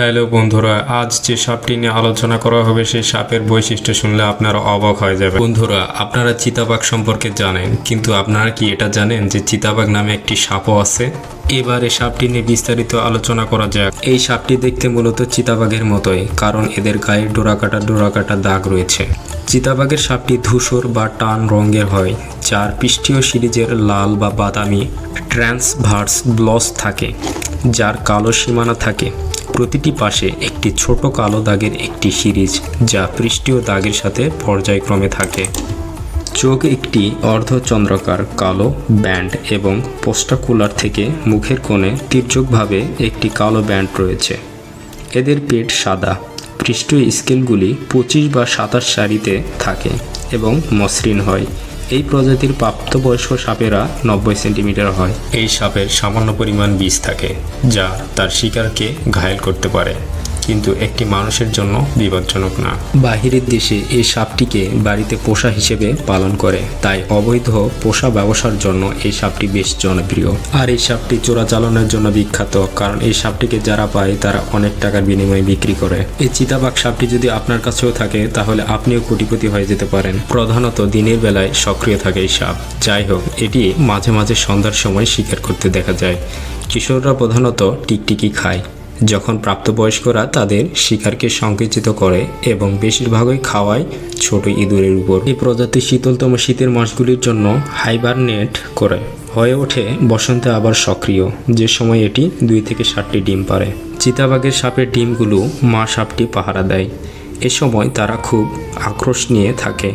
Hello বন্ধুরা, আজ যে সাপটি নিয়ে আলোচনা করা হবে, সেই সাপের বৈশিষ্ট্য শুনলে আপনারা অবাক হয়ে যাবে বন্ধুরা, আপনারা চিতাবাঘ সম্পর্কে জানেন, কিন্তু আপনারা কি এটা জানেন যে চিতাবাঘ নামে একটি সাপও আছে? এবারে সাপটি নিয়ে বিস্তারিত আলোচনা করা যাক। এই সাপটি দেখতে মূলত চিতাবাঘের মতোই, কারণ এদের গায়ে ডোরাকাটা ডোরাকাটা দাগ রয়েছে। চিতাবাঘের সাপটি ধূসর বা টান রঙের হয়, যার পৃষ্ঠীয় সিরিজের লাল বা বাদামি ট্রান্সভার্স ব্লস থাকে, যার কালো সীমানা থাকে। প্রতিটি পাশে একটি ছোট কালো দাগের একটি সিরিজ যা পৃষ্ঠীয় দাগের সাথে পর্যায়ক্রমে থাকে। চোখ একটি অর্ধচন্দ্রাকার, কালো, ব্যান্ড এবং পোস্টাকুলার থেকে মুখের কোণে তির্যকভাবে একটি কালো ব্যান্ড রয়েছে। এদের পেট সাদা। পৃষ্ঠীয় স্কেলগুলি পঁচিশ বা সাতাশ সারিতে থাকে এবং মসৃণ হয়। এই প্রজাতির প্রাপ্তবয়স্ক সাপেরা নব্বই সেন্টিমিটার হয়। এই সাপের সামান্য পরিমাণ বিষ থাকে, যা তার শিকারকে ঘায়েল করতে পারে। কিন্তু একটি মানুষের জন্য বিপজ্জনক না। বাহিরের দেশে এই সাপটিকে বাড়িতে পোষা হিসেবে পালন করে। তাই অবৈধ পোষা ব্যবসার জন্য এই সাপটি বেশ জনপ্রিয়। আর এই সাপটি চোরাচালানের জন্য বিখ্যাত, কারণ এই সাপটিকে যারা পায় তারা অনেক টাকার বিনিময়ে বিক্রি করে। এই চিতাবাঘ সাপটি যদি আপনার কাছেও থাকে, তাহলে আপনিও কোটিপতি হয়ে যেতে পারেন। প্রধানত দিনের বেলায় সক্রিয় থাকে এই সাপ। যাই হোক, এটি মাঝে মাঝে সন্ধ্যার সময় শিকার করতে দেখা যায়। কিশোররা প্রধানত টিকটিকি খায়। যখন প্রাপ্তবয়স্করা তাদের শিকারকে সংকুচিত করে এবং বেশিরভাগই খাওয়ায় ছোট ইঁদুরের উপর। এই প্রজাতি শীতলতম শীতের মাসগুলির জন্য হাইবারনেট করে। হয়ে ওঠে বসন্তে আবার সক্রিয়, যে সময় এটি দুই থেকে সাতটি ডিম পারে চিতাবাঘের সাপের ডিমগুলো মা সাপটি পাহারা দেয়। এ সময় তারা খুব আক্রোশ নিয়ে থাকে।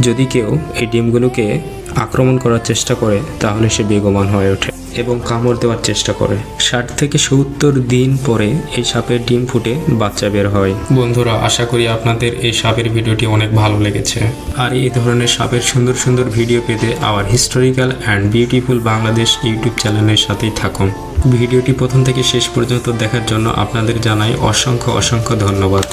যদি কেউ এই ডিমগুলোকে আক্রমণ করার চেষ্টা করে তাহলে সে বেগমান হয়ে ওঠে এবং কামড় দেওয়ার চেষ্টা করে। ষাট থেকে সত্তর দিন পরে এই সাপের ডিম ফুটে বাচ্চা বের হয়। বন্ধুরা আশা করি আপনাদের এই সাপের ভিডিওটি অনেক ভালো লেগেছে। আর এই ধরনের সাপের সুন্দর সুন্দর ভিডিও পেতে our historical and beautiful Bangladesh YouTube চ্যানেলের সাথেই থাকুন। ভিডিওটি প্রথম থেকে শেষ পর্যন্ত দেখার জন্য আপনাদের জানাই অসংখ্য অসংখ্য ধন্যবাদ।